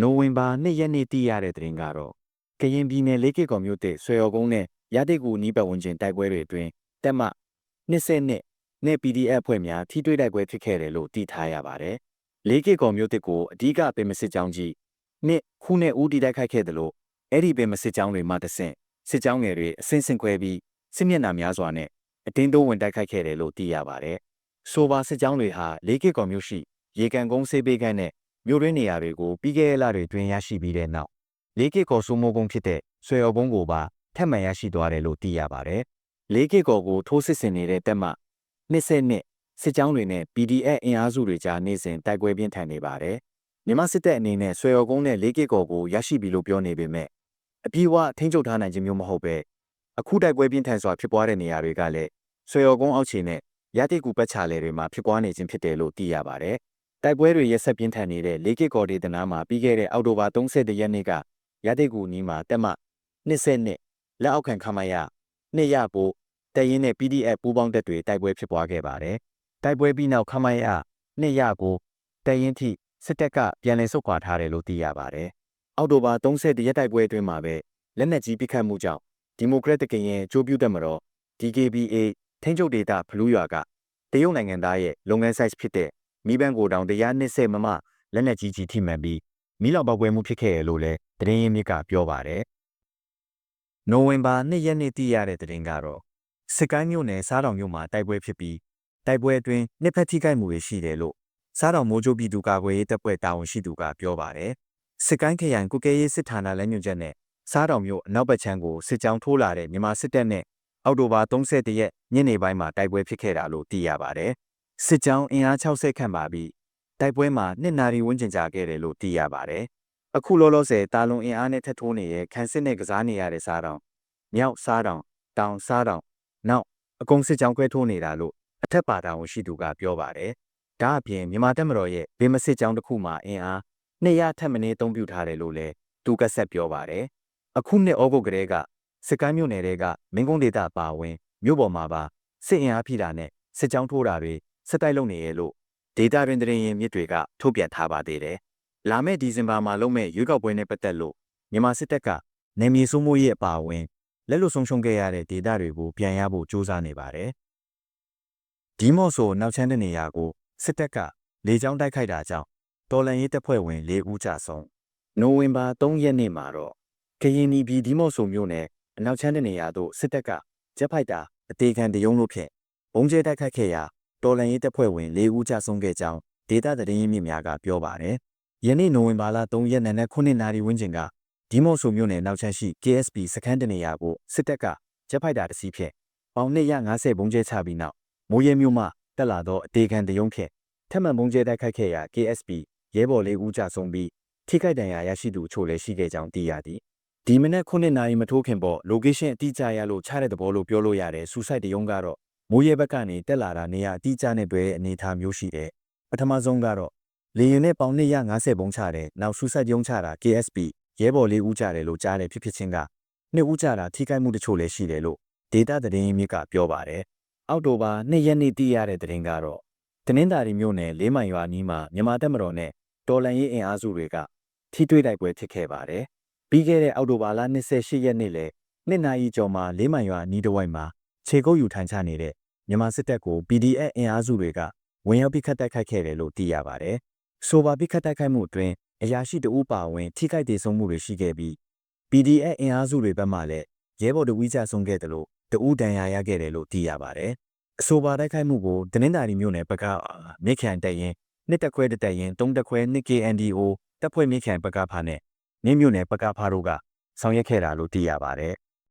နိုဝင်ဘာ2ရက်နေ့တည်ရတဲ့သတင်းကတော့ကရင်ပြည်နယ်လေးကစ်ကော်မြို့တဲ့ဆွေရော်ကုန်းနဲ့ရတိကူနီးပတ်ဝန်းကျင်တိုက်ပွဲတွေအတွင်းတက်မ20နှစ်နဲ့ PDF ဖွဲ့များထိတွေ့တိုက်ပွဲဖြစ်ခဲ့တယ်လို့သိထားရပါတယ်။လေးကစ်ကော်မြို့တဲ့ကိုအဓိကပင်မစစ်ကြောင်းကြီးနှစ်ခုနဲ့ဦးတည်တိုက်ခိုက်ခဲ့တယ်လို့အဲ့ဒီပင်မစစ်ကြောင်းတွေမှတဆင့်စစ်ကြောင်းငယ်တွေအစင်းစင်ခွဲပြီးစစ်မျက်နှာများစွာနဲ့အတင်းတိုးဝင်တိုက်ခိုက်ခဲ့တယ်လို့သိရပါတယ်။ဆိုပါစစ်ကြောင်းတွေဟာလေးကစ်ကော်မြို့ရှိရေကန်ကုန်းစေးပေးကန်းနဲ့ မြို့ရင်းနေရာတွေကိုပြီးခဲ့တဲ့လတွေတွင်ရရှိပြီးတဲ့နောက်လေးကစ်ကော်စိုးမိုးကုန်းဖြစ်တဲ့ဆွေရော်ဘုံကိုပါထပ်မံရရှိသွားတယ်လို့သိရပါတယ်။လေးကစ်ကော်ကိုထိုးစစ်ဆင်နေတဲ့တက်မှ20နှစ်စစ်ကြောင်းတွေနဲ့ PDF အင်အားစုတွေကြားနေစဉ်တိုက်ပွဲပြင်းထန်နေပါတယ်။မြန်မာစစ်တပ်အနေနဲ့ဆွေရော်ကုန်းနဲ့လေးကစ်ကော်ကိုရရှိပြီလို့ပြောနေပေမဲ့အပြေးဝထိန်းချုပ်ထားနိုင်ခြင်းမျိုးမဟုတ်ပဲအခုတိုက်ပွဲပြင်းထန်စွာဖြစ်ပွားတဲ့နေရာတွေကလည်းဆွေရော်ကုန်းအောက်ခြေနဲ့ရတိကူပတ်ချလေတွေမှာဖြစ်ပွားနေခြင်းဖြစ်တယ်လို့သိရပါတယ်။ တိုက်ပွဲတွေရက်ဆက်ပြင်းထန်နေတဲ့လေးကစ်ကော်ဒေသနာမှာပြီးခဲ့တဲ့အောက်တိုဘာ30ရက်နေ့ကရတိကူနီးမှာတက်မ20နှစ်လက်အောက်ခံခမရနှစ်ရဖို့တရင်နဲ့ PDF ပူးပေါင်းတပ်တွေတိုက်ပွဲဖြစ်ပွားခဲ့ပါတယ်။တိုက်ပွဲပြီးနောက်ခမရနှစ်ရကိုတရင်ထိစစ်တပ်ကပြန်လည်ဆုတ်ခွာထားတယ်လို့သိရပါတယ်။အောက်တိုဘာ30ရက်တိုက်ပွဲအတွင်းမှာပဲလက်နက်ကြီးပစ်ခတ်မှုကြောင့်ဒီမိုကရက်တစ်ကရင်ကြိုးပြုတ်တက်မတော် DKBA ထိန်းချုပ်ဒေတာဖလူးရွာကတရုတ်နိုင်ငံသားရဲ့လုပ်ငန်း size ဖြစ်တဲ့ မိဘန်ကိုတောင်120မမလက်နက်ကြီးကြီးထိမှန်ပြီးမိလောက်ပေါက်ပွဲမှုဖြစ်ခဲ့ရလို့လည်းတရင်ရင်းမြစ်ကပြောပါတယ်။နိုဝင်ဘာ2ရက်နေ့တည်ရတဲ့တရင်ကတော့စစ်ကိုင်းမြို့နယ်စားတော်မြို့မှာတိုက်ပွဲဖြစ်ပြီးတိုက်ပွဲအတွင်းနှစ်ဖက်ထိခိုက်မှုတွေရှိတယ်လို့စားတော်မိုးကြိုးပြည်သူကာကွယ်ရေးတပ်ဖွဲ့တာဝန်ရှိသူကပြောပါတယ်။စစ်ကိုင်းခရိုင်ကုကဲရေးစစ်ဌာနလက်ညွှန်ချက်နဲ့စားတော်မြို့အနောက်ဘက်ခြမ်းကိုစစ်ကြောင်းထိုးလာတဲ့မြန်မာစစ်တပ်နဲ့အောက်တိုဘာ31ရက်ညနေပိုင်းမှာတိုက်ပွဲဖြစ်ခဲ့တာလို့သိရပါတယ်။ စစ်ကြောင်းအင်အား60ခန့်ပါပြီးတိုက်ပွဲမှာနှစ်နာရီဝန်းကျင်ကြာခဲ့တယ်လို့သိရပါတယ်။အခုလောလောဆယ်တာလွန်အင်အားနဲ့ထပ်ထိုးနေတဲ့ခန်းစစ်နဲ့ကစားနေရတဲ့စားတောင်မြောက်စားတောင်တောင်စားတောင်နောက်အကုံစစ်ကြောင်းခွဲထိုးနေတာလို့အထက်ပါတာဝန်ရှိသူကပြောပါတယ်။ဒါအပြင်မြန်မာတပ်မတော်ရဲ့ဗေမစစ်ကြောင်းတစ်ခုမှာအင်အား200ထက်မနည်းသုံးပြုထားတယ်လို့လည်းသူကဆက်ပြောပါတယ်။အခုနှစ်ဩဂုတ်ကလေးကစစ်ကိုင်းမြို့နယ်တွေကမင်းကုန်းဒေသပါဝင်မြို့ပေါ်မှာပါစစ်အင်အားဖိတာနဲ့စစ်ကြောင်းထိုးတာတွေ စစ်တိုက်လုပ်နေရလို့ဒေတာတွင်တရင်ရင်မြစ်တွေကထုတ်ပြန်ထားပါသေးတယ်။လာမယ့်ဒီဇင်ဘာမှာလုပ်မဲ့ရွေးကောက်ပွဲနဲ့ပတ်သက်လို့မြန်မာစစ်တပ်ကနေမြေစိုးမိုးရေးအပါအဝင်လက်လွတ်ဆုံးရှုံးခဲ့ရတဲ့ဒေတာတွေကိုပြန်ရဖို့ကြိုးစားနေပါတယ်။ဒီမော့ဆိုနောက်ချမ်းတဲ့နေရာကိုစစ်တပ်ကလေကြောင်းတိုက်ခိုက်တာကြောင့်တော်လန်ရေးတပ်ဖွဲ့ဝင်၄ဦးကြဆုံးနိုဝင်ဘာ3ရက်နေ့မှာတော့ကရင်ပြည်ဒီမော့ဆိုမြို့နယ်အနောက်ချမ်းတဲ့နေရာသို့စစ်တပ်ကဂျက်ဖိုက်တာအသေးခံတယုံလို့ဖြင့်ဘုံကျဲတိုက်ခိုက်ခဲ့ရာ တော်လန်ရေးတပ်ဖွဲ့ဝင်၄ဦးကြဆုံးခဲ့ကြောင်းဒေတာသတင်းရင်းမြစ်များကပြောပါတယ်။ယနေ့နိုဝင်ဘာလ3ရက်နေ့နဲ့9နာရီဝန်းကျင်ကဒီမော့ဆိုမြို့နယ်နောက်ချမ်းရှိ KSP စခန်းတနေရာကိုစစ်တပ်ကဂျက်ဖိုက်တာတစ်စီးဖြင့်ပေါင်250ဘုံကျဲချပြီးနောက်မိုးရဲမြို့မှတက်လာသောအသေးခံတယုံဖြင့်ထက်မှန်ဘုံကျဲတိုက်ခိုက်ခဲ့ရာ KSP ရဲဘော်၄ဦးကြဆုံးပြီးထိခိုက်ဒဏ်ရာရရှိသူအချို့လည်းရှိခဲ့ကြောင်းသိရသည်။ဒီမနေ့9နာရီမထိုးခင်ပေါ့ location အတိအကျရလို့ချတဲ့သဘောလို့ပြောလို့ရတယ်စူဆိုက်တယုံကတော့ မိုးရဲဘက်ကနေတက်လာတာနေရာအတိအကျနဲ့တွေ့တဲ့အနေအထားမျိုးရှိတယ်ပထမဆုံးကတော့လေရင်နဲ့ပေါင်250ဘုံချတယ်နောက်စူဆိုက်ယုံချတာ KSP ရဲဘော်လေးဦးကြတယ်လို့ကြားတယ်ဖြစ်ဖြစ်ချင်းကနှစ်ဦးကြတာထိခိုက်မှုတချို့လည်းရှိတယ်လို့ဒေတာသတင်းရင်းမြစ်ကပြောပါတယ်အောက်တိုဘာ2ရက်နေ့တည်ရတဲ့သတင်းကတော့တနင်္သာရီမြို့နယ်လေးမိုင်ရွာနီးမှာမြန်မာတပ်မတော်နဲ့တော်လန်ရေးအင်အားစုတွေကထိတွေ့တိုက်ပွဲဖြစ်ခဲ့ပါတယ်ပြီးခဲ့တဲ့အောက်တိုဘာလ28ရက်နေ့လဲနှစ်နာရီကျော်မှာလေးမိုင်ရွာနီးတဝိုက်မှာ ခြေကုပ်ယူထိုင်ချနေတဲ့မြန်မာစစ်တပ်ကို PDF အင်အားစုတွေကဝင်ရောက်ပစ်ခတ်တိုက်ခိုက်ခဲ့တယ်လို့သိရပါတယ်။ဆိုပါပစ်ခတ်တိုက်ခိုက်မှုအတွင်းအရာရှိတဦးပါဝင်ထိခိုက်ဒေဆုံးမှုတွေရှိခဲ့ပြီး PDF အင်အားစုတွေဘက်မှလည်းရဲဘော်တဝီကြဆုံးခဲ့တယ်လို့တဦးဒဏ်ရာရခဲ့တယ်လို့သိရပါတယ်။အဆိုပါတိုက်ခိုက်မှုကိုဒနင်္သာရီမြို့နယ်ဘက်ကမြစ်ခန်တက်ရင်နှစ်တက်ခွဲတက်ရင်သုံးတက်ခွဲနှစ် KNDO တပ်ဖွဲ့မြစ်ခန်ဘက်ကဖာနဲ့မြင်းမြို့နယ်ပကဖားတို့ကဆောင်ရွက်ခဲ့တာလို့သိရပါတယ်